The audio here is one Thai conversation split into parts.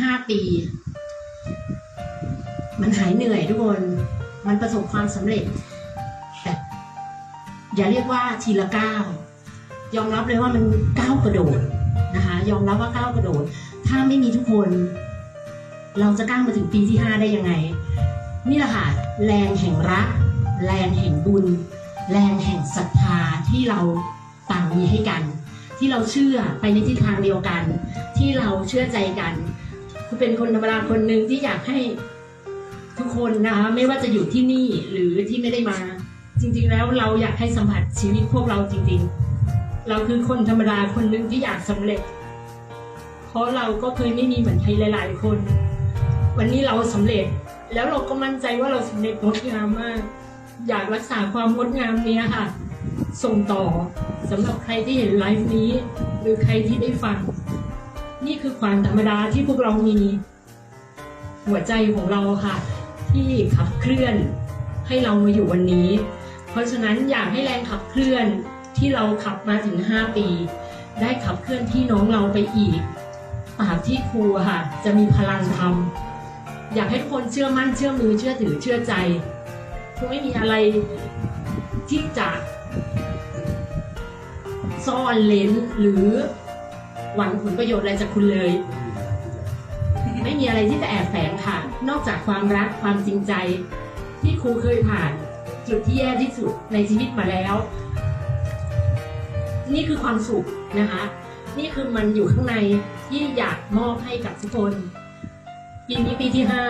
ห้าปี มันหายเหนื่อยทุกคน มันประสบความสำเร็จแต่อย่าเรียกว่าทีละก้าวยอมรับเลยว่ามันก้าวกระโดดนะคะ ยอมรับว่าก้าวกระโดด ถ้าไม่มีทุกคน เราจะก้าวมาถึงปีที่ห้าได้ยังไง นี่แหละค่ะแรงแห่งรัก แรงแห่งบุญ แรงแห่งศรัทธาที่เราต่างมีให้กัน ที่เราเชื่อไปในทิศทางเดียวกัน ที่เราเชื่อใจกัน คือเป็นคนธรรมดาคนหนึ่งที่อยากให้ทุกคนนะคะไม่ว่าจะอยู่ที่นี่หรือที่ไม่ได้มา จริง ๆ แล้วเราอยากให้สัมผัสชีวิตพวกเราจริง ๆ เราคือคนธรรมดาคนหนึ่งที่อยากสำเร็จ เพราะเราก็เคยไม่มีเหมือนใครหลาย ๆ คน วันนี้เราสำเร็จ แล้วเราก็มั่นใจว่าเราสำเร็จงดงามมาก อยากรักษาความงดงามนี้ค่ะ ส่งต่อสำหรับใครที่เห็นไลฟ์นี้ หรือใครที่ได้ฟัง นี่คือความธรรมดาที่พวกเรามีหัวใจของเราค่ะ ที่ขับเคลื่อนให้เรามาอยู่วันนี้ เพราะฉะนั้นอยากให้แรงขับเคลื่อนที่เราขับมาถึง 5 ปี ได้ขับเคลื่อนพี่น้องเราไปอีกตราบที่ครูค่ะ จะมีพลังทำอยากให้ทุกคนเชื่อมั่นเชื่อมือเชื่อถือเชื่อใจครูไม่มีอะไรที่จะซ่อนเลนหรือ หวังผลประโยชน์อะไรจากคุณเลย ไม่มีอะไรที่จะแอบแฝงค่ะ นอกจากความรักความจริงใจ ที่ครูเคยผ่าน จุดที่แย่ที่สุดในชีวิตมาแล้ว นี่คือความสุขนะคะ นี่คือมันอยู่ข้างในที่อยากมอบให้กับทุกคนปีนี้ปีที่ห้า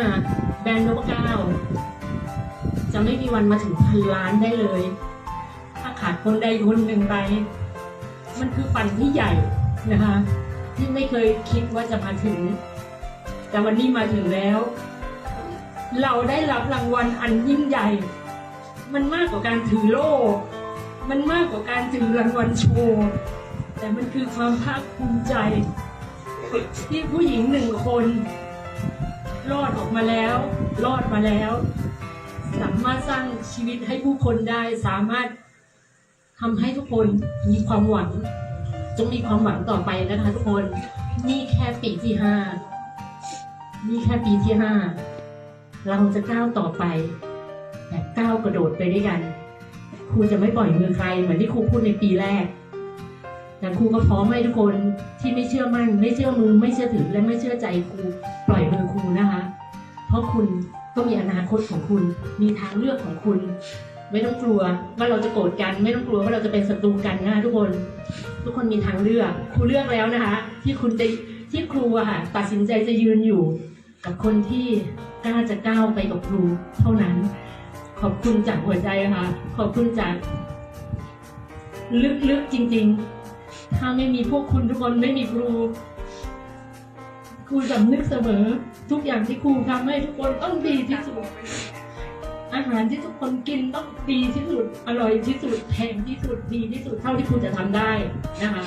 แบรนด์นพเก้าจะไม่มีวันมาถึงพันล้านได้เลย ถ้าขาดคนใดคนหนึ่งไป มันคือฝันที่ใหญ่ นะคะที่ไม่เคยคิดว่าจะมาถึง แต่วันนี้มาถึงแล้ว เราได้รับรางวัลอันยิ่งใหญ่ มันมากกว่าการถือโล่มันมากกว่าการถือรางวัลโชว์แต่มันคือความภาคภูมิใจ ที่ผู้หญิงหนึ่งคน รอดออกมาแล้ว รอดมาแล้ว สามารถสร้างชีวิตให้ผู้คนได้สามารถทำให้ทุกคนมีความหวัง จงมีความหวังต่อไปนะคะทุกคน นี่แค่ปีที่ห้านี่แค่ปีที่ห้าเราจะก้าวต่อไปแบบก้าวกระโดดไปด้วยกัน ครูจะไม่ปล่อยมือใคร เหมือนที่ครูพูดในปีแรก แต่ครูก็พร้อมให้ทุกคนที่ไม่เชื่อมั่น ไม่เชื่อมือ ไม่เชื่อถือและไม่เชื่อใจครูปล่อยมือครูนะคะ เพราะคุณก็มีอนาคตของคุณ มีทางเลือกของคุณ ไม่ต้องกลัวว่าเราจะโกรธกัน ไม่ต้องกลัวว่าเราจะเป็นศัตรูกันนะคะทุกคน ทุกคนมีทางเลือก ครูเลือกแล้วนะคะ ที่คุณจะที่ครูอะค่ะตัดสินใจจะยืนอยู่ กับคนที่กล้าจะก้าวไปกับครูเท่านั้น ขอบคุณจากหัวใจค่ะ ขอบคุณจาก ลึกๆจริง ๆ ถ้าไม่มีพวกคุณทุกคนไม่มีครูครูสำนึกเสมอ ทุกอย่างที่ครูทำให้ทุกคนต้องดีที่สุด อาหารที่ทุกคนกินต้องดีที่สุดอร่อยที่สุดแพงที่สุดดีที่สุดเท่าที่ครูจะทำได้นะคะ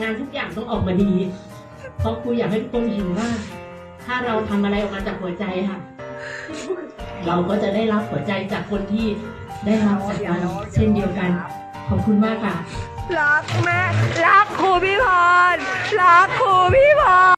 งานทุกอย่างต้องออกมาดี เพราะครูอยากให้ทุกคนเห็นว่า ถ้าเราทำอะไรออกมาจากหัวใจค่ะ เราก็จะได้รับหัวใจจากคนที่ได้รับจากเราเช่นเดียวกัน ขอบคุณมากค่ะ รักแม่รักครูพี่พรรักครูพี่พร